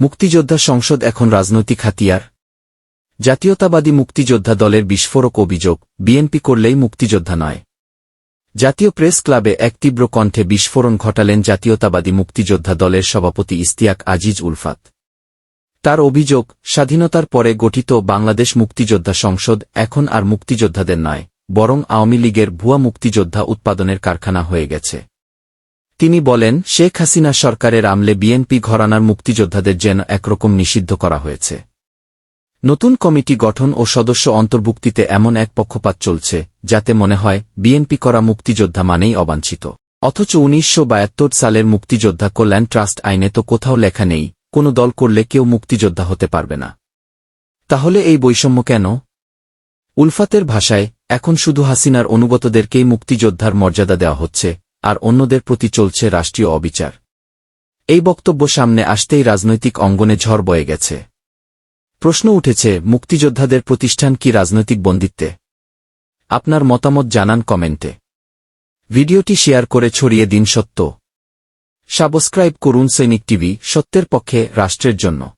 মুক্তিযোদ্ধা সংসদ এখন রাজনৈতিক হাতিয়ার। জাতীয়তাবাদী মুক্তিযোদ্ধা দলের বিস্ফোরক অভিযোগ, বিএনপি করলেই মুক্তিযোদ্ধা নয়। জাতীয় প্রেস ক্লাবে এক তীব্র কণ্ঠে বিস্ফোরণ ঘটালেন জাতীয়তাবাদী মুক্তিযোদ্ধা দলের সভাপতি ইস্তিয়াক আজিজ উলফাত। তার অভিযোগ, স্বাধীনতার পরে গঠিত বাংলাদেশ মুক্তিযোদ্ধা সংসদ এখন আর মুক্তিযোদ্ধাদের নয়, বরং আওয়ামী লীগের ভুয়া মুক্তিযোদ্ধা উৎপাদনের কারখানা হয়ে গেছে। তিনি বলেন, শেখ হাসিনা সরকারের আমলে বিএনপি ঘরানার মুক্তিযোদ্ধাদের যেন একরকম নিষিদ্ধ করা হয়েছে। নতুন কমিটি গঠন ও সদস্য অন্তর্ভুক্তিতে এমন এক পক্ষপাত চলছে, যাতে মনে হয়, বিএনপি করা মুক্তিযোদ্ধা মানেই অবাঞ্ছিত। অথচ উনিশশো সালের মুক্তিযোদ্ধা কল্যাণ ট্রাস্ট আইনে তো কোথাও লেখা নেই, কোনো দল করলে কেউ মুক্তিযোদ্ধা হতে পারবে না। তাহলে এই বৈষম্য কেন? উলফাতের ভাষায়, এখন শুধু হাসিনার অনুগতদেরকেই মুক্তিযোদ্ধার মর্যাদা দেওয়া হচ্ছে আর অন্যদের প্রতি চলছে রাষ্ট্রীয় অবিচার। এই বক্তব্য সামনে আসতেই রাজনৈতিক অঙ্গনে ঝড় বয়ে গেছে। প্রশ্ন উঠেছে, মুক্তিযোদ্ধাদের প্রতিষ্ঠান কি রাজনৈতিক বন্দিত্বে? আপনার মতামত জানান কমেন্টে। ভিডিওটি শেয়ার করে ছড়িয়ে দিন সত্য। সাবস্ক্রাইব করুন সৈনিক টিভি, সত্যের পক্ষে, রাষ্ট্রের জন্য।